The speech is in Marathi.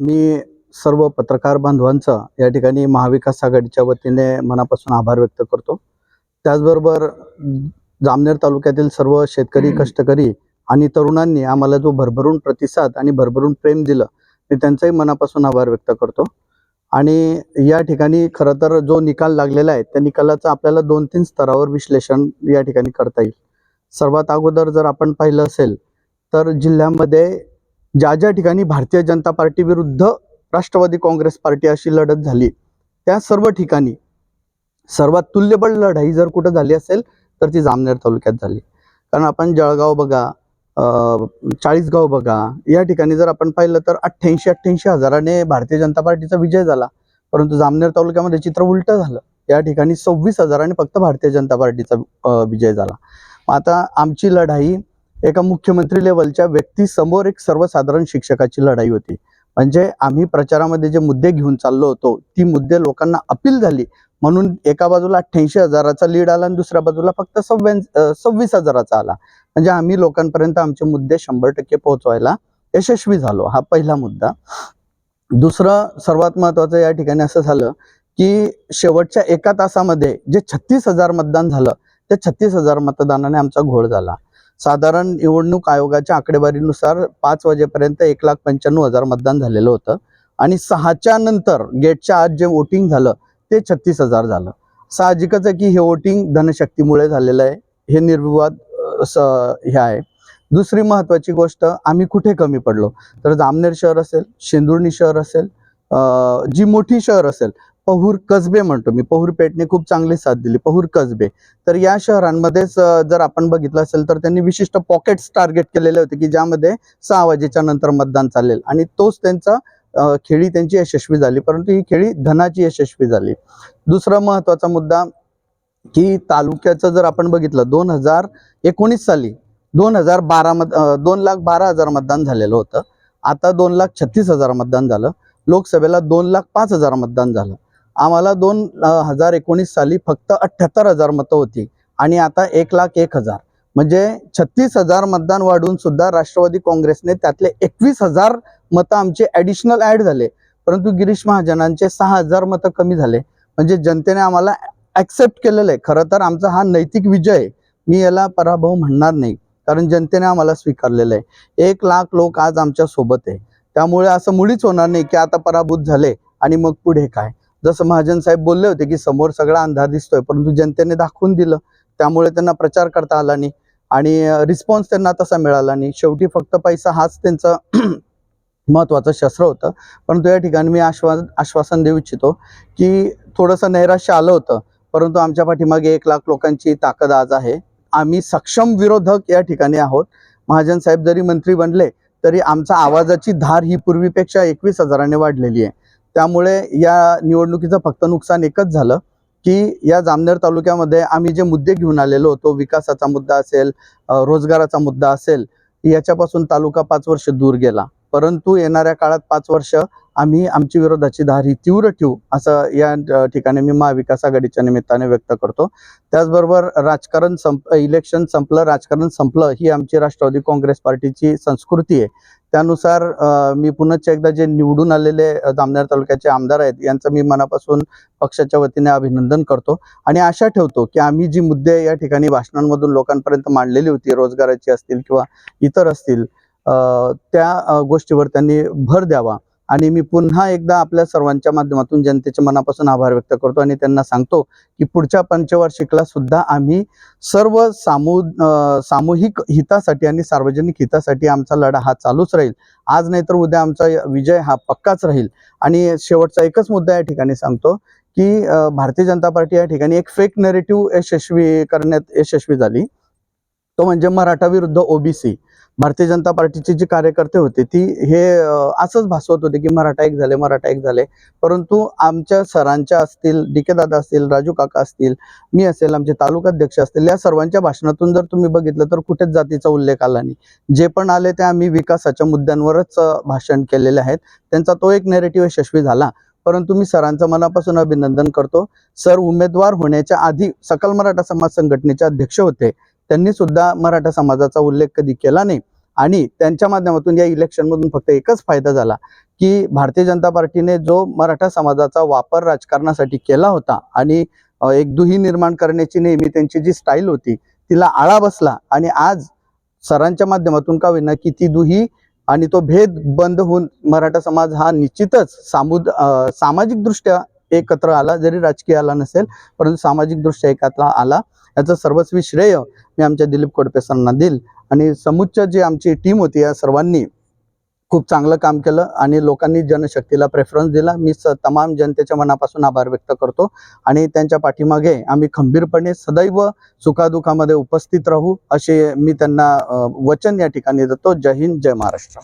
मी सर्व पत्रकार बांधवांचा या ठिकाणी महाविकास आघाडीच्या वतीने मनापासून आभार व्यक्त करतो. त्याचबरोबर जामनेर तालुक्यातील सर्व शेतकरी कष्टकरी आणि तरुणांनी आम्हाला जो भरभरून प्रतिसाद आणि भरभरून प्रेम दिलं मी त्यांचाही मनापासून आभार व्यक्त करतो. आणि या ठिकाणी खरं तर जो निकाल लागलेला आहे त्या निकालाचं आपल्याला दोन तीन स्तरावर विश्लेषण या ठिकाणी करता येईल. सर्वात अगोदर जर आपण पाहिलं असेल तर जिल्ह्यामध्ये ज्या ज्या ठिकाणी भारतीय जनता पार्टी विरुद्ध राष्ट्रवादी काँग्रेस पार्टी अशी लढत झाली त्या सर्व ठिकाणी सर्वात तुल्यबळ लढाई जर कुठं झाली असेल तर ती जामनेर तालुक्यात झाली. कारण आपण जळगाव बघा चाळीसगाव बघा या ठिकाणी जर आपण पाहिलं तर अठ्ठ्याऐंशी अठ्ठ्याऐंशी हजाराने भारतीय जनता पार्टीचा विजय झाला. परंतु जामनेर तालुक्यामध्ये चित्र उलटं झालं. या ठिकाणी सव्वीस हजाराने फक्त भारतीय जनता पार्टीचा विजय झाला. मग आता आमची लढाई एका मुख्यमंत्री लेवलच्या व्यक्तीसमोर एक सर्वसाधारण शिक्षकाची लढाई होती. म्हणजे आम्ही प्रचारामध्ये जे मुद्दे घेऊन चाललो होतो ती मुद्दे लोकांना अपील झाली. म्हणून एका बाजूला अठ्ठ्याऐंशी हजाराचा लीड आला आणि दुसऱ्या बाजूला फक्त सव्यां सव्वीस हजाराचा आला. म्हणजे आम्ही लोकांपर्यंत आमचे मुद्दे शंभर टक्के पोहोचवायला यशस्वी झालो. हा पहिला मुद्दा. दुसरं सर्वात महत्वाचं या ठिकाणी असं झालं की शेवटच्या एका तासामध्ये जे छत्तीस हजार मतदान झालं त्या छत्तीस हजार मतदानाने आमचा घोळ झाला. साधारण निवडणूक आयोगाच्या आकडेवारीनुसार पाच वाजेपर्यंत एक लाख पंच्याण्णव हजार मतदान झालेलं होतं. आणि सहाच्या नंतर गेटच्या आत जे वोटिंग झालं ते छत्तीस हजार झालं. साहजिकच आहे की हे वोटिंग धनशक्तीमुळे झालेलं आहे. हे निर्विवाद स- हे आहे. दुसरी महत्वाची गोष्ट आम्ही कुठे कमी पडलो? तर जामनेर शहर असेल शेंदुर्णी शहर असेल जी मोठी शहर असेल पहूर कसबे म्हणतो मी. पहूर पेठने खूप चांगली साथ दिली. पहूर कसबे. तर या शहरांमध्येच जर आपण बघितलं असेल तर त्यांनी विशिष्ट पॉकेट्स टार्गेट केलेले होते की ज्यामध्ये सहा वाजेच्या नंतर मतदान चालेल. आणि तोच त्यांचा खेळी त्यांची यशस्वी झाली. परंतु ही खेळी धनाची यशस्वी झाली. दुसरा महत्त्वाचा मुद्दा की तालुक्याचं जर आपण बघितलं दोन हजार एकोणीस साली दोन हजार बारा मत दोन लाख बारा हजार मतदान झालेलं होतं. आता दोन लाख छत्तीस हजार मतदान झालं. लोकसभेला दोन लाख पाच हजार मतदान झालं. आम्हाला दोन हजार एकोणीस साली फक्त अठ्ठ्याहत्तर हजार मतं होती आणि आता एक लाख एक हजार. म्हणजे छत्तीस हजार मतदान वाढून सुद्धा राष्ट्रवादी काँग्रेसने त्यातले एकवीस हजार मतं आमचे ॲडिशनल ॲड झाले. परंतु गिरीश महाजनांचे सहा हजार मतं कमी झाले. म्हणजे जनतेने आम्हाला ॲक्सेप्ट केलेलं आहे. खरं तर आमचा हा नैतिक विजय आहे. मी याला पराभव म्हणणार नाही. कारण जनतेने आम्हाला स्वीकारलेलं आहे. एक लाख लोक आज आमच्यासोबत आहे. त्यामुळे असं मुळीच होणार नाही की आता पराभूत झाले आणि मग पुढे काय? जसं महाजन साहेब बोलले होते की समोर सगळा अंधार दिसतोय परंतु जनतेने दाखवून दिलं. त्यामुळे त्यांना प्रचार करता आला नाही आणि रिस्पॉन्स त्यांना तसा मिळाला नाही. शेवटी फक्त पैसा हाच त्यांचं महत्वाचं शस्त्र होतं. परंतु या ठिकाणी मी आश्वास आश्वासन देऊ इच्छितो की थोडंसं नैराश्य आलं होतं परंतु आमच्या पाठीमागे एक लाख लोकांची ताकद आज आहे. आम्ही सक्षम विरोधक या ठिकाणी आहोत. महाजन साहेब जरी मंत्री बनले तरी आमचा आवाजाची धार ही पूर्वीपेक्षा एकवीस हजाराने वाढलेली आहे. त्यामुळे या निवडणुकीचं फक्त नुकसान एकच झालं की या जामनेर तालुक्यामध्ये आम्ही जे मुद्दे घेऊन आलेलो होतो विकासाचा मुद्दा असेल रोजगाराचा मुद्दा असेल याच्यापासून तालुका पाच वर्ष दूर गेला. परंतु येणाऱ्या काळात पाच वर्ष आम्ही आमची विरोधाची धार ही तीव्र ठेवू असं या ठिकाणी मी महाविकास आघाडीच्या निमित्ताने व्यक्त करतो. त्याचबरोबर राजकारण संप इलेक्शन संपलं राजकारण संपलं ही आमची राष्ट्रवादी काँग्रेस पार्टीची संस्कृती आहे. त्यानुसार मी पुनश्च एकदा जे निवडून आलेले अ, जामनेर तालुक्याचे आमदार आहेत यांचं मी मनापासून पक्षाच्या वतीने अभिनंदन करतो आणि आशा ठेवतो की आम्ही जी मुद्दे या ठिकाणी भाषणांमधून लोकांपर्यंत मांडलेली होती रोजगाराची असतील किंवा इतर असतील त्या गोष्टीवर त्यांनी भर द्यावा. आणि मी पुन्हा एकदा आपल्या सर्वांच्या माध्यमातून जनतेच्या मनापासून आभार व्यक्त करतो आणि त्यांना सांगतो की पुढच्या पंचवार्षिकला सुद्धा आम्ही सर्व सामू सामूहिक हितासाठी आणि सार्वजनिक हितासाठी आमचा लढा हा चालूच राहील. आज नाही तर उद्या आमचा विजय हा पक्काच राहील. आणि शेवटचा एकच मुद्दा या ठिकाणी सांगतो की भारतीय जनता पार्टी या ठिकाणी एक फेक नेरेटिव्ह यशस्वी करण्यात यशस्वी झाली. तो म्हणजे मराठा विरुद्ध ओबीसी भारतीय जनता पार्टीचे जे कार्यकर्ते होते ती हे असंच भासवत होते की मराठा एक झाले मराठा एक झाले. परंतु आमच्या सरांच्या असतील डी के दादा असतील राजू काका असतील मी असेल आमचे तालुकाध्यक्ष असतील या सर्वांच्या भाषणातून जर तुम्ही बघितलं तर कुठेच जातीचा उल्लेख आला नाही. जे पण आले ते आम्ही विकासाच्या मुद्द्यांवरच भाषण केलेले आहेत. त्यांचा तो एक नेरेटिव्ह यशस्वी झाला. परंतु मी सरांचं मनापासून अभिनंदन करतो. सर उमेदवार होण्याच्या आधी सकल मराठा समाज संघटनेचे अध्यक्ष होते. त्यांनी सुद्धा मराठा समाजाचा उल्लेख कधी केला नाही. आणि त्यांच्या माध्यमातून या इलेक्शनमधून फक्त एकच फायदा झाला की भारतीय जनता पार्टीने जो मराठा समाजाचा वापर राजकारणासाठी केला होता आणि एक दुही निर्माण करण्याची नेहमी त्यांची जी स्टाईल होती तिला आळा बसला. आणि आज सरांच्या माध्यमातून का होईना की ती दुही आणि तो भेद बंद होऊन मराठा समाज हा निश्चितच सामुद सामाजिकदृष्ट्या एकत्र आला जरी राजकीय आला नसेल परंतु सामाजिक दृष्ट्या एकत्र आला. याचं सर्वस्वी श्रेय मी आमच्या दिलीप कोडपे सरांना देईल. आणि समुच्च जी आमची टीम होती या सर्वांनी खूप चांगलं काम केलं आणि लोकांनी जनशक्तीला प्रेफरन्स दिला. मी स तमाम जनतेच्या मनापासून आभार व्यक्त करतो. आणि त्यांच्या पाठीमागे आम्ही खंबीरपणे सदैव सुखादुखामध्ये उपस्थित राहू असे मी त्यांना वचन या ठिकाणी देतो. जय हिंद जय महाराष्ट्र.